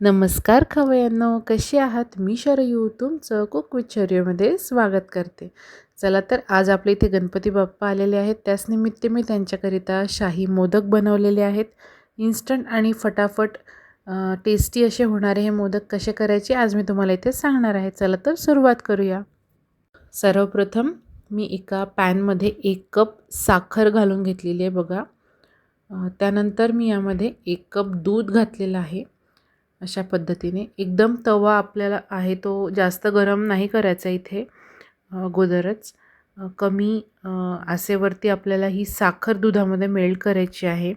नमस्कार खवयांनो कशी आहात? मी शरयू तुमचं कुक विथ स्वागत करते. चला तर आज आपल्या इथे गणपती बाप्पा आलेले आहेत. त्याच निमित्त मी त्यांच्याकरिता शाही मोदक बनवलेले आहेत. इन्स्टंट आणि फटाफट टेस्टी असे होणारे हे मोदक कसे करायचे आज मी तुम्हाला इथे सांगणार आहे. चला तर सुरुवात करूया. सर्वप्रथम मी एका पॅनमध्ये एक कप साखर घालून घेतलेली आहे बघा. त्यानंतर मी यामध्ये एक कप दूध घातलेलं आहे. अशा पद्धतीने. एकदम तवा आपल्याला आहे तो जास्त गरम नाही करायचा इथे अगोदरच कमी आसेवरती आपल्याला ही साखर दुधामध्ये मेल्ट करायची आहे.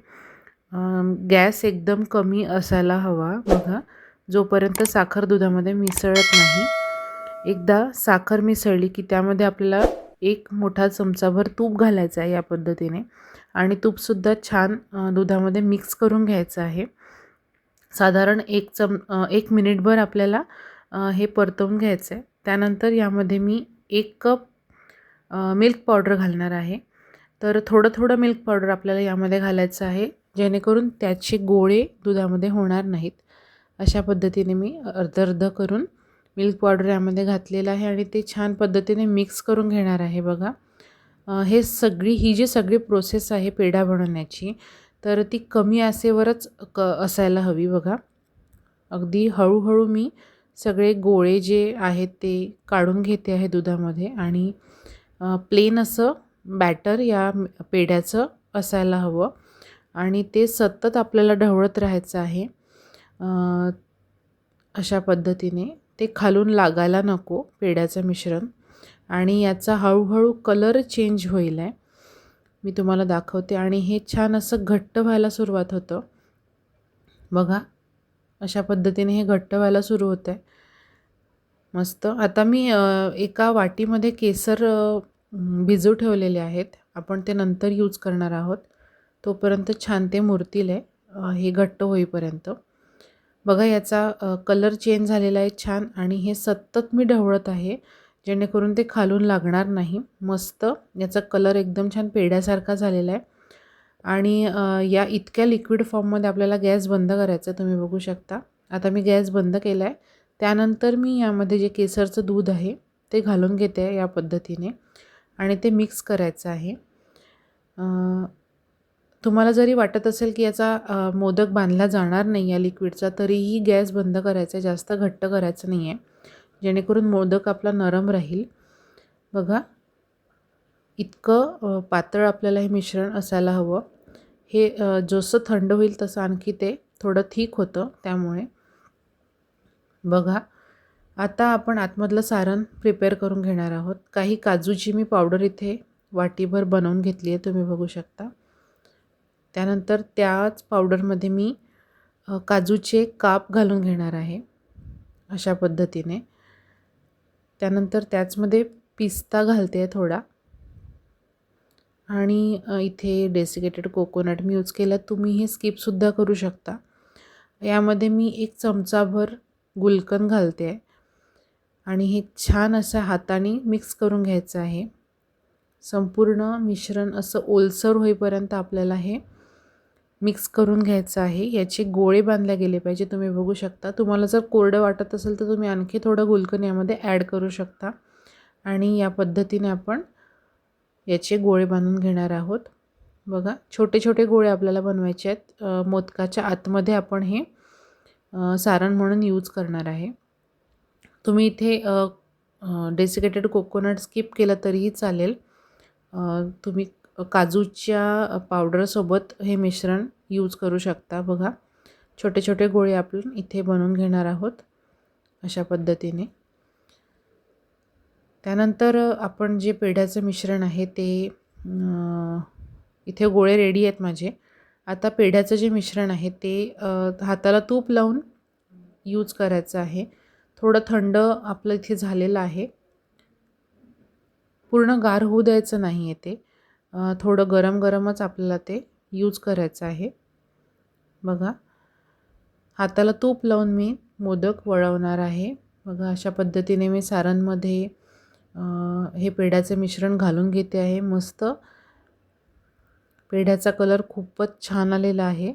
गॅस एकदम कमी असायला हवा बघा. जोपर्यंत साखर दुधामध्ये मिसळत नाही. एकदा साखर मिसळली की त्यामध्ये आपल्याला एक मोठा चमचाभर तूप घालायचं आहे या पद्धतीने. आणि तूपसुद्धा छान दुधामध्ये मिक्स करून घ्यायचं आहे. साधारण एक चम एक मिनिटभर आपल्याला हे परतवून घ्यायचं आहे त्यानंतर यामध्ये मी एक कप मिल्क पावडर घालणार आहे. तर थोडं थोडं मिल्क पावडर आपल्याला यामध्ये घालायचं आहे जेणेकरून त्याचे गोळे दुधामध्ये होणार नाहीत. अशा पद्धतीने मी अर्ध अर्ध करून मिल्क पावडर यामध्ये घातलेलं आहे आणि ते छान पद्धतीने मिक्स करून घेणार आहे बघा. हे सगळी ही जी सगळी प्रोसेस आहे पेढा बनवण्याची तर ती कमी आसेवरच क असायला हवी बघा. अगदी हळूहळू मी सगळे गोळे जे आहेत ते काढून घेते आहे दुधामध्ये आणि प्लेन असं बॅटर या पेढ्याचं असायला हवं आणि ते सतत आपल्याला ढवळत राहायचं आहे. अशा पद्धतीने ते खालून लागायला नको पेढ्याचं मिश्रण आणि याचा हळूहळू कलर चेंज होईल आहे. मी तुम्हाला दाखवते. आणि हे छान असं घट्ट व्हायला सुरुवात होतं. बघा अशा पद्धतीने हे घट्ट व्हायला सुरू होतं आहे मस्त. आता मी एका वाटीमध्ये केसर भिजू ठेवलेले आहेत. आपण ते नंतर यूज करणार आहोत. तोपर्यंत छान ते मुरतील आहे हे घट्ट होईपर्यंत. बघा याचा कलर चेंज झालेला आहे छान. आणि हे सतत मी ढवळत आहे. जेणेकरून ते खालून लागणार नाही. मस्त. याचा कलर एकदम छान पेढ्यासारखा झालेला आहे. आणि या इतक्या लिक्विड फॉर्ममध्ये आपल्याला गॅस बंद करायचा तुम्ही बघू शकता. आता मी गॅस बंद केला आहे त्यानंतर मी यामध्ये जे केसरचं दूध आहे ते घालून घेते या पद्धतीने. आणि ते मिक्स करायचं आहे. तुम्हाला जरी वाटत असेल की याचा मोदक बांधला जाणार नाही या लिक्विडचा तरीही गॅस बंद करायचा जास्त घट्ट करायचं नाही आहे जेणेकरून मोदक आपला नरम राहील. बघा इतकं पातळ आपल्याला हे मिश्रण असायला हवं. हे जसं थंड होईल तसं आणखी ते थोडं ठीक होतं त्यामुळे. बघा आता आपण आतमधलं सारण प्रिपेअर करून घेणार आहोत. काही काजूची मी पावडर इथे वाटीभर बनवून घेतली आहे तुम्ही बघू शकता. त्यानंतर त्याच पावडरमध्ये मी काजूचे काप घालून घेणार आहे अशा पद्धतीने. त्यानंतर त्याचमध्ये पिस्ता घालते आहे थोडा. आणि इथे डेसिकेटेड कोकोनट मी यूज केला. तुम्ही हे स्किपसुद्धा करू शकता. यामध्ये मी एक चमचाभर गुलकन घालते. आहे आणि हे छान असं हाताने मिक्स करून घ्यायचं आहे. संपूर्ण मिश्रण असं ओलसर होईपर्यंत आपल्याला हे मिक्स करून घ्यायचं आहे. याचे गोळे बांधले गेले पाहिजे तुम्ही बघू शकता. तुम्हाला जर कोरडं वाटत असेल तर तुम्ही आणखी थोडं गुलकन यामध्ये ॲड करू शकता. आणि या पद्धतीने आपण याचे गोळे बांधून घेणार आहोत. बघा छोटे छोटे गोळे आपल्याला बनवायचे आहेत. मोदकाच्या आतमध्ये आपण हे सारण म्हणून यूज करणार आहे. तुम्ही इथे डेसिकेटेड कोकोनट स्किप केलं तरीही चालेल. तुम्ही काजूच्या पावडरसोबत हे मिश्रण यूज करू शकता बघा. छोटे छोटे गोळे आपण इथे बनवून घेणार आहोत अशा पद्धतीने. त्यानंतर आपण जे पेढ्याचं मिश्रण आहे ते इथे गोळे रेडी आहेत माझे. आता पेढ्याचं जे मिश्रण आहे ते हाताला तूप लावून यूज करायचं आहे. थोडं थंड आपलं इथे झालेलं आहे. पूर्ण गार होऊ द्यायचं नाही आहे ते. थोडं गरम गरमच आपल्याला ते यूज करायचं आहे. बघा. हाताला तूप लावून मी मोदक वळवणार आहे. बघा अशा पद्धतीने मी सारणमध्ये हे पेढ्याचे मिश्रण घालून घेते आहे. मस्त. पेढ्याचा कलर खूपच छान आलेला आहे.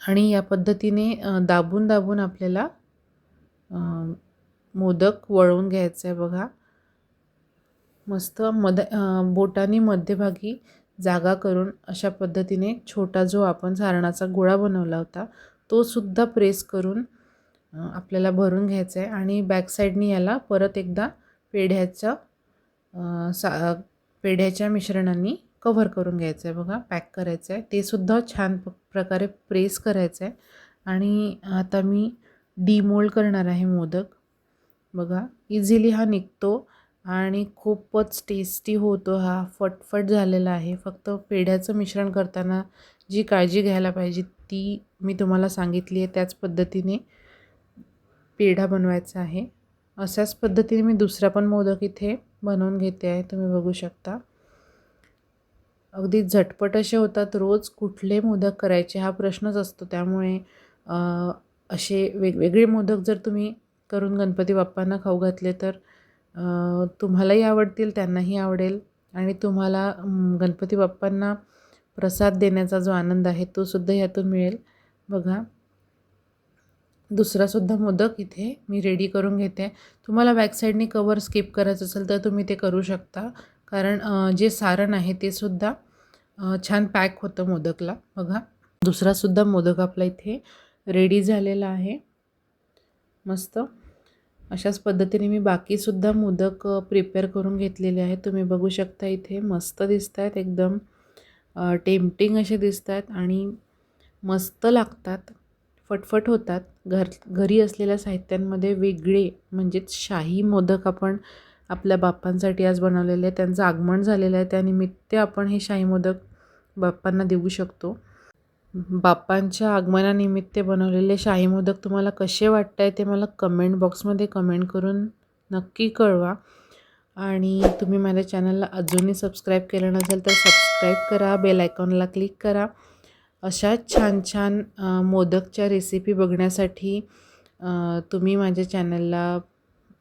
आणि या पद्धतीने दाबून दाबून आपल्याला मोदक वळवून घ्यायचं आहे बघा. मस्त मध बोटाने मध्यभागी जागा करून अशा पद्धतीने छोटा जो आपण सारणाचा गोळा बनवला होता तो सुद्धा प्रेस करून आपल्याला भरून घ्यायचा आहे आणि बॅकसाईडने याला परत एकदा पेढ्याच्या सा पेढ्याच्या मिश्रणाने कव्हर करून घ्यायचं आहे बघा पॅक करायचं आहे ते सुद्धा छान प प्रकारे प्रेस करायचं आहे आणि आता मी डीमोल्ड करणार आहे मोदक. बघा इझिली हा निघतो. आणि खूपच टेस्टी होतो हा. फटफट झालेला आहे. फक्त पेढ्याचं मिश्रण करताना जी काळजी घ्यायला पाहिजे ती मी तुम्हाला सांगितली आहे. त्याच पद्धतीने पेढा बनवायचा आहे. अशाच पद्धतीने मी दुसरा पण मोदक इथे बनवून घेते आहे. तुम्ही बघू शकता. अगदी झटपट असे होतात. रोज कुठले मोदक करायचे हा प्रश्नच असतो. त्यामुळे असे वेगवेगळे मोदक जर तुम्ही करून गणपती बाप्पांना खाऊ घातले तर तुम्हालाही आवडतील त्यांनाही आवडेल. आणि तुम्हाला गणपती बाप्पांना प्रसाद देण्याचा जो आनंद आहे तोसुद्धा यातून मिळेल. बघा. दुसरासुद्धा मोदक इथे मी रेडी करून घेते. तुम्हाला बॅकसाईडने कवर स्किप करायचं असेल तर तुम्ही ते करू शकता. कारण जे सारण आहे ते सुद्धा छान पॅक होतं मोदकला. बघा. दुसरासुद्धा मोदक आपला इथे रेडी झालेला आहे. मस्त. अशाच पद्धतीने मी बाकीसुद्धा मोदक प्रिपेअर करून घेतलेले आहेत. तुम्ही बघू शकता इथे मस्त दिसत आहेत एकदम टेम्पटिंग असे दिसत आहेत आणि मस्त लागतात फटफट होतात. घर घरी असलेल्या साहित्यांमध्ये वेगळे म्हणजेच शाही मोदक आपण आपल्या बाप्पांसाठी आज बनवलेले आहे त्यांचं आगमन झालेलं आहे. त्यानिमित्त आपण हे शाही मोदक बाप्पांना देऊ शकतो. बाप्पांच्या आगमनानिमित्त बनवलेले शाही मोदक तुम्हाला कसे वाटत आहे ते मला कमेंट बॉक्समध्ये कमेंट करून नक्की कळवा. आणि तुम्ही माझ्या चॅनलला अजूनही सबस्क्राईब केलं नसेल तर सबस्क्राईब करा बेल आयकॉनला क्लिक करा. अशा छान छान मोदकच्या रेसिपी बघण्यासाठी तुम्ही माझ्या चॅनलला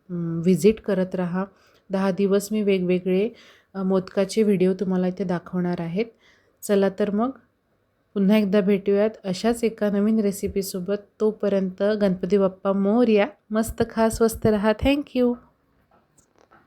व्हिजिट करत राहा. दहा दिवस मी वेगवेगळे मोदकाचे व्हिडिओ तुम्हाला इथे दाखवणार आहेत. चला तर मग पुन्हा एकदा भेटूयात अशाच एका नवीन रेसिपीसोबत तोपर्यंत गणपती बाप्पा मोरया मस्त खा स्वस्त रहा. थँक्यू